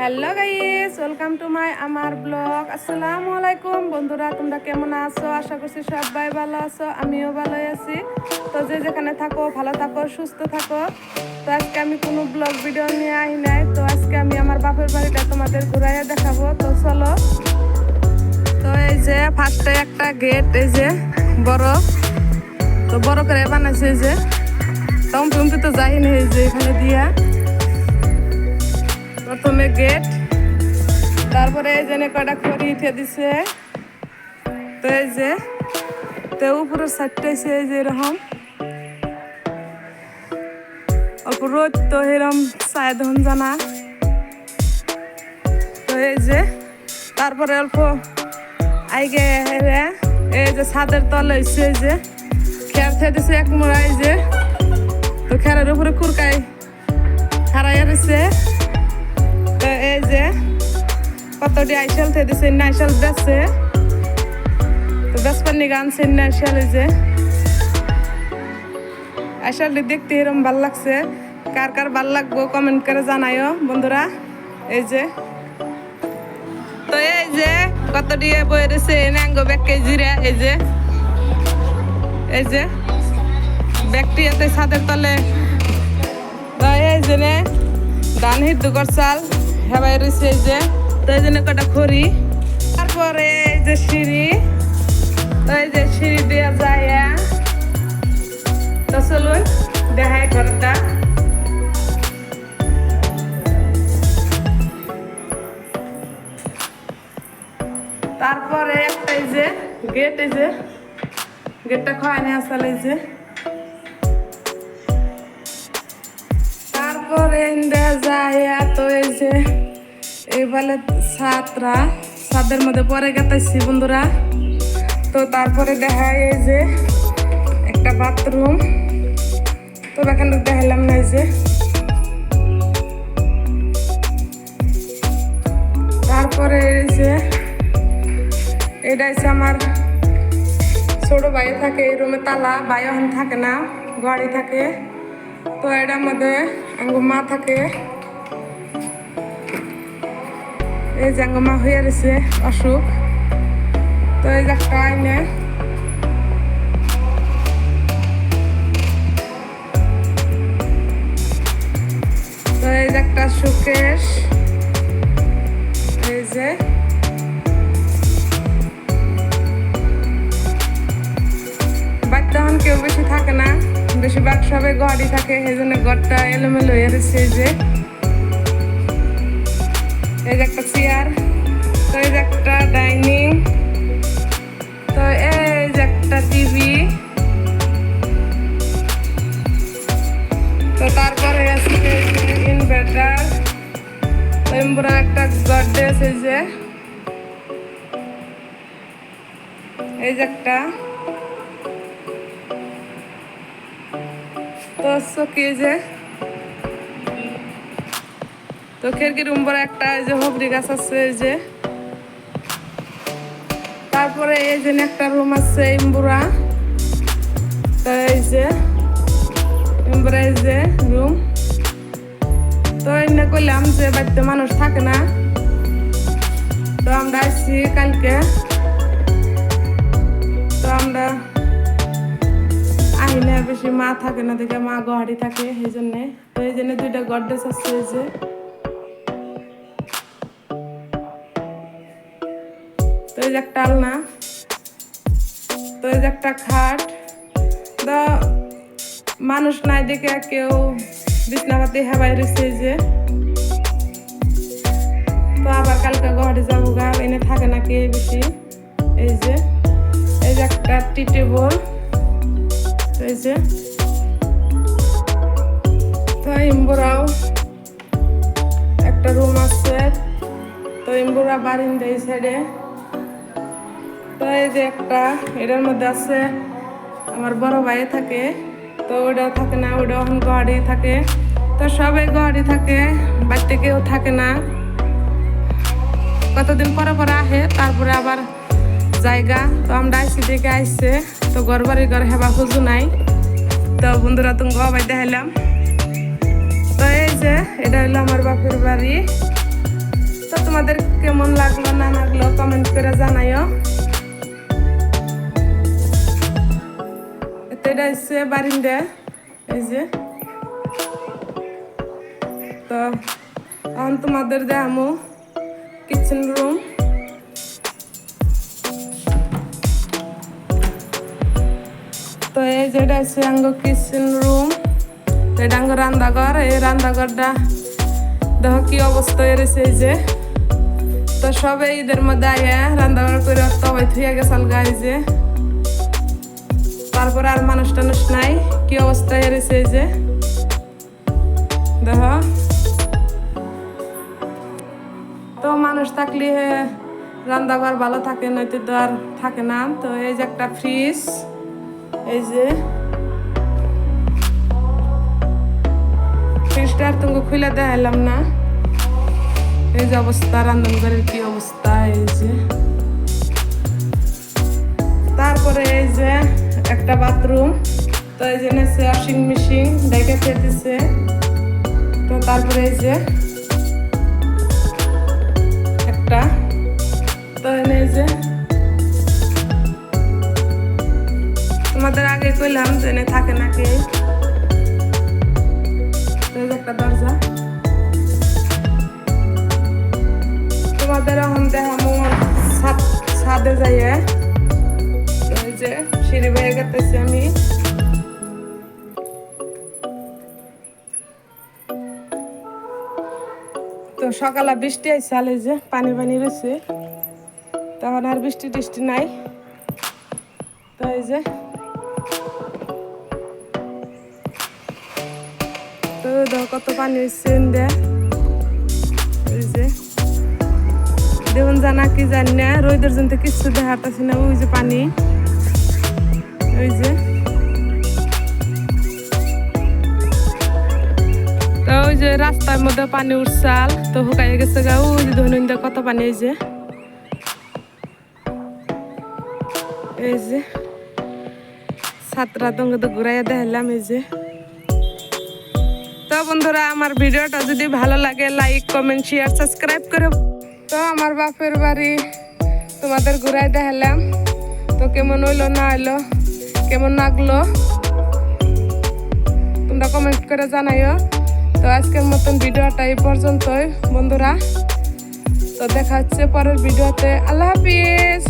Hello guys, welcome to my আমার blog. আসসালামু আলাইকুম। বন্ধুরা, তোমরা কেমন আছো? আশা করছি সবাই ভালো আছো, আমিও ভালো আছি। তো যে যেখানে থাকো, ভালো থাকো, সুস্থ থাকো। তো আজকে আমি কোনো ব্লগ ভিডিও নিয়ে আই নাই। তো আজকে আমি আমার বাপের বাড়িটা তোমাদের ঘুরাইয়া দেখাবো। তো চলো। তো এই যে ফার্স্টে একটা গেট, এই যে বড়। তো বড় করে বানাইছে এই যে। টম টমটি তো যাইনি এই যে এখানে দিয়া। প্রথমে গেট তারপরে এই যে কটা খড়ি উঠে দিছে। তো এই যে, তো উপরের সাইডটা এসে এই যে এরকম। রোদ তো এরকম ছায়া ধন জানা তো এই যে, তারপরে অল্প আইগে এই যে ছাদের তলে এসে এই যে খের খেয়ে দিছে এক মোড়া এই যে। তো খেরের উপরে কুরকাই খারাইয়া যে কতটি আইসাল থেকে দিছে আইসাল বেচছে তো বেচপার নিগে আনছে আইসাল যে। আইসালটি দেখতে এরকম ভালো লাগছে। কার কার ভালো লাগবো কমেন্ট করে জানাইও বন্ধুরা। এই যে। তো এই যে, কত দিয়ে বই রয়েছে ন্যাঙ্গো ব্যাগকে জিরা, এই যে। এই যে। ব্যাগটি এতে ছাদের তলে। তো এই যে ধান হিদ্দ চাল হেবাই রয়েছে এই যে। তো এই জন্য কটা খড়ি। তারপরে এই যে সিঁড়ি এই যে সিঁড়ি দিয়ে যায় তো চলুন দেখায় ঘরটা। তারপরে একটা এই যে গেট, এই যে গেটটা খাওয়াই নিয়ে এই যে তারপরে দেখা যায় তো এই যে এইবারে সাতরা ছাদের মধ্যে পরে গেতেছি বন্ধুরা। তো তারপরে দেখা এই যে একটা বাথরুম। তো এখানে দেখালাম না এই যে। তারপরে এই যে এটা হচ্ছে আমার ছোট ভাই থাকে, এই রুমে তালা, ভাই থাকে না, গাড়ি থাকে। তো এটার মধ্যে আঙ্গু মা থাকে। এই আঙ্গু মা হয়ে রয়েছে অসুখ তো এই একটা আইনে। তো এই যে একটা সুকেশ এই যে। বাচ্চা হন কেউ বেশি থাকে না, বেশিরভাগ সবাই ঘরই থাকে, সেই জন্য ঘরটা এলোমেলো হয়ে রয়েছে যে। এই যে একটা চেয়ার তো এই যে একটা ডাইনিং তো এই যে একটা টিভি তো তারপরে আছে ইনভার্টার তো এমবরা একটা গডরেজ এই যে। এই যে একটা। তো চকি যে তো খেরকির উম্বর একটা এই যে হবরি গাছ আছে, এই যে। তারপরে এই যে একটা রুম আছে ইম্বুরা। এই যে, ইম্বুরা এই যে রুম। তো এনে করলাম যে বাড়িতে মানুষ থাকে না। তো আমরা আসছি কালকে। তো আমরা আহিলে বেশি মা থাকে না, দেখে মা গহাড়ি থাকে, সেই জন্যে। তো এই জন্য দুইটা গডরেজ আছে, এই যে। এই যে একটা আলনা, তো এই যে একটা খাট। তো মানুষ নাই দেখে কেউ বিছনাপাতি হেবাই রয়েছে যে। তো আবার কালকে গহাড়ি যাব গা, এনে থাকে না কে বেশি। এই যে এই যে একটা টি টেবল। এই যে, তো ইম্বুরাও একটা রুম আছে। তো ইম্বুরা বারিন্দা এই সাইডে তো এই যে একটা, এটার মধ্যে আছে আমার বড় ভাই থাকে, তো ওটাও থাকে না ওটাও এখন গহাড়ি থাকে। তো সবাই গহাড়ি থাকে, বাড়িতে কেউ থাকে না। কতদিন পরে পরে আহে, তারপরে আবার জায়গা। তো আমরা আইসি দেখে আইসে, তো ঘর বাড়ি ঘর হেবা খুঁজু নাই। তো বন্ধুরা তুমি গবাই দেখাইলাম। তো এই যে, এটা হলো আমার বাপের বাড়ি। তো তোমাদের কেমন লাগল, না লাগল কমেন্ট করে জানাইও। এটা হচ্ছে বারিন্দা এই যে। তো, এখন তোমাদের দেখামো কিচেন রুম তো এই যেটা হচ্ছে আঙ্গ কিচেন রুম এটা আঙ্গ রান্নাঘর। এই রান্নাঘরটা দেখো কি অবস্থা এসেছে এই যে। তো সবে ঈদের মধ্যে আয়া রান্নাঘর করে তবাই থুয়ে গেছাল গাই যে। তারপর আর মানুষ টানুষ নাই। কি অবস্থা এসেছে এই যে? দেখো। তো মানুষ থাকলে হে, রান্নাঘর ভালো থাকে, নয়তো তো আর থাকে না। তো এই যে একটা ফ্রিজ এই যে। ফ্রিজটা আর তোমাকে খুলে দেখালাম না। এই যে অবস্থা রান্ধনঘরের কি অবস্থা, এই যে। তারপরে এই যে একটা বাথরুম, তো এই যে নেছে ওয়াশিং মেশিন ডেকে ফেলতেছে তো তারপরে এই যে একটা, তো এনে যে তোমাদের আগে কইলাম যে এনে থাকে নাকি? একটা দরজা। তোমাদের এখন দেখামো ছাদ ছাদে যাইয়ে। যে সিঁড়ি বেয়ে গেতেছি আমি। তো সকালে বৃষ্টি আইসে আলে যে পানি পানি রয়েছে, তখন আর বৃষ্টি টিষ্টি নাই। তো এই যে, তো কত পানি হয়েছে দে। এই যে দেখুন জানা কি জানি না, রোদের জন্য তো কিচ্ছু দেখাতেছি না, ওই যে পানি। ওই যে। তো ওই যে রাস্তার মধ্যে পানি উঠছাল তো শুকাই গেছে গা ওই যে ধনুন কত পানি, এই যে। এই যে। সাতটা দঙ্গ তো ঘুরাইয়া দেখালাম এই যে। তো বন্ধুরা, আমার ভিডিওটা যদি ভালো লাগে লাইক কমেন্ট শেয়ার সাবস্ক্রাইব করে তো আমার বাপের বাড়ি তোমাদের ঘুরাই দেখালাম তো কেমন হইল, না হইল? কেমন লাগল? তোমরা কমেন্ট করে জানাইও। তো আজকের মতন ভিডিওটা এই পর্যন্তই, বন্ধুরা। তো দেখা হচ্ছে পরের ভিডিওতে। আল্লাহ হাফিজ!